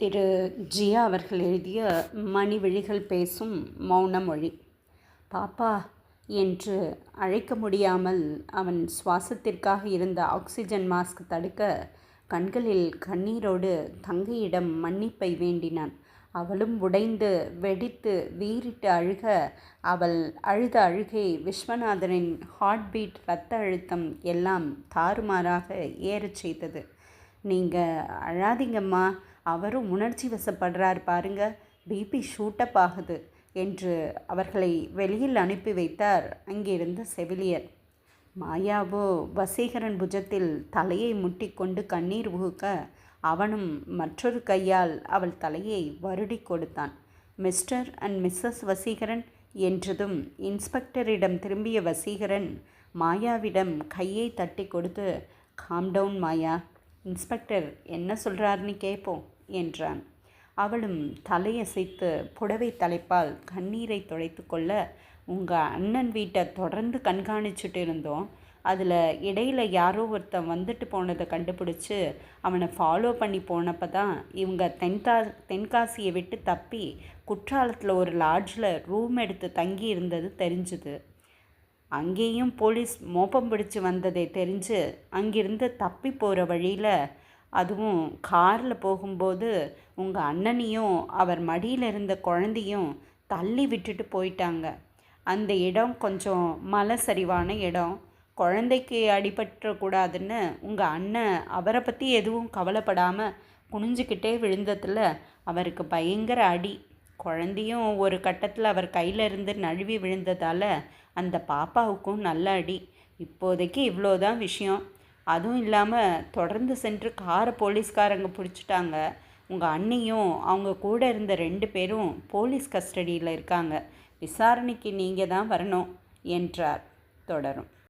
திரு ஜியா அவர்கள் எழுதிய மணிவிழிகள் பேசும் மௌன மொழி பாப்பா என்று அழைக்க முடியாமல் அவன் சுவாசத்திற்காக இருந்த ஆக்சிஜன் மாஸ்க் தடுக்க கண்களில் கண்ணீரோடு தங்கையிடம் மன்னிப்பை வேண்டினான். அவளும் உடைந்து வெடித்து வீறிட்டு அழுக அவள் அழுத அழுகை விஸ்வநாதனின் ஹார்ட் பீட் இரத்த அழுத்தம் எல்லாம் தாறுமாறாக ஏறச் செய்தது. நீங்கள் அழாதீங்கம்மா அவரும் உணர்ச்சி வசப்படுறார் பாருங்க. பிபி ஷூட்டப் ஆகுது என்று அவர்களை வெளியில் அனுப்பி வைத்தார் அங்கிருந்த செவிலியர். மாயாவோ வசீகரன் புஜத்தில் தலையை முட்டிக்கொண்டு கண்ணீர் உகுக்க அவனும் மற்றொரு கையால் அவள் தலையை வருடி கொடுத்தான். மிஸ்டர் அண்ட் மிஸ்ஸஸ் வசீகரன் என்றதும் இன்ஸ்பெக்டரிடம் திரும்பிய வசீகரன் மாயாவிடம் கையை தட்டி கொடுத்து காம் டவுன் மாயா. இன்ஸ்பெக்டர் என்ன சொல்கிறாருன்னு கேட்போம் என்றான். அவளும் தலையசைத்து புடவை தலைப்பால் கண்ணீரை துடைத்து கொள்ள உங்கள் அண்ணன் வீட்டை தொடர்ந்து கண்காணிச்சுட்டு இருந்தோம். அதில் இடையில் யாரோ ஒருத்தன் வந்துட்டு போனதை கண்டுபிடிச்சி அவனை ஃபாலோ பண்ணி போனப்போ தான் இவங்க தென்கா தென்காசியை விட்டு தப்பி குற்றாலத்தில் ஒரு லாட்ஜில் ரூம் எடுத்து தங்கி இருந்தது தெரிஞ்சுது. அங்கேயும் போலீஸ் மோப்பம் பிடிச்சு வந்ததை தெரிஞ்சு அங்கிருந்து தப்பி போகிற வழியில் அதுவும் காரில் போகும்போது உங்கள் அண்ணனையும் அவர் மடியில் இருந்த குழந்தையும் தள்ளி விட்டுட்டு போயிட்டாங்க. அந்த இடம் கொஞ்சம் மலை சரிவான இடம். குழந்தைக்கு அடிபட்டுறக்கூடாதுன்னு உங்கள் அண்ணன் அவரை பற்றி எதுவும் கவலைப்படாமல் குனிஞ்சிக்கிட்டே விழுந்ததில் அவருக்கு பயங்கர அடி. குழந்தையும் ஒரு கட்டத்தில் அவர் கையில் இருந்து நழுவி விழுந்ததால் அந்த பாப்பாவுக்கும் நல்ல அடி. இப்போதைக்கு இவ்வளோதான் விஷயம். அதுவும் இல்லாமல் தொடர்ந்து சென்று காரை போலீஸ்காரங்க பிடிச்சிட்டாங்க. உங்கள் அண்ணியும் அவங்க கூட இருந்த ரெண்டு பேரும் போலீஸ் கஸ்டடியில் இருக்காங்க. விசாரணைக்கு நீங்கள் தான் வரணும் என்றார். தொடரும்.